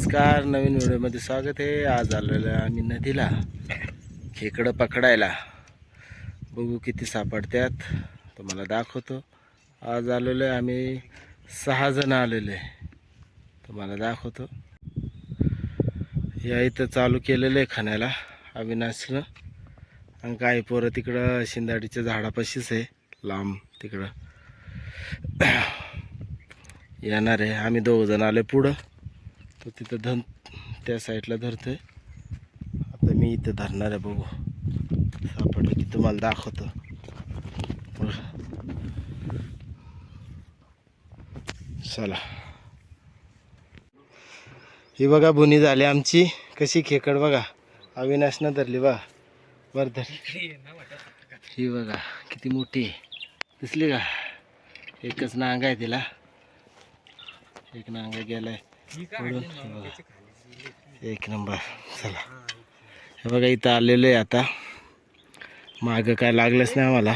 नमस्कार नवीन व्हिडिओमध्ये स्वागत आहे. आज आलेलो आहे आम्ही नदीला. खेकडं पकडायला. बघू किती सापडतात तुम्हाला दाखवतो. आज आलेलो आहे आम्ही सहाजण आलेलो आहे. तुम्हाला दाखवतो. या इथं चालू केलेलं आहे खाण्याला अविनाशनं. आणि काही पोरं तिकडं शिंदाडीच्या झाडापाशीच आहे. लांब तिकडं. येणार आहे. आम्ही दोघ जण आले पुढं. तो तिथं धन त्या साईडला धरतोय. आता मी इथं धरणार आहे बघू. सापडलं की तुम्हाला दाखवतो. चला. ही बघा बुनी झाली आमची. कशी खेकड बघा. अविनाशनं धरली बघा बरं धरली ही बघा किती मोठी आहे. दिसली का? एकच नांग आहे तिला. एक नांगा गेलाय. एक नंबर चला. हे बघा इथं आलेलं आहे आता. मागं काय लागलंच नाही आम्हाला.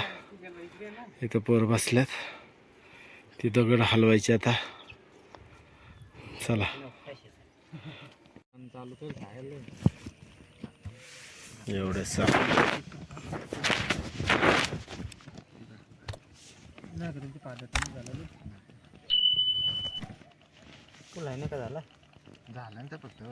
इथं पोर बसल्यात. ती दगड हलवायची आता. चला. एवढं सा फुल आहे ना का झाला? झाला ना फक्त.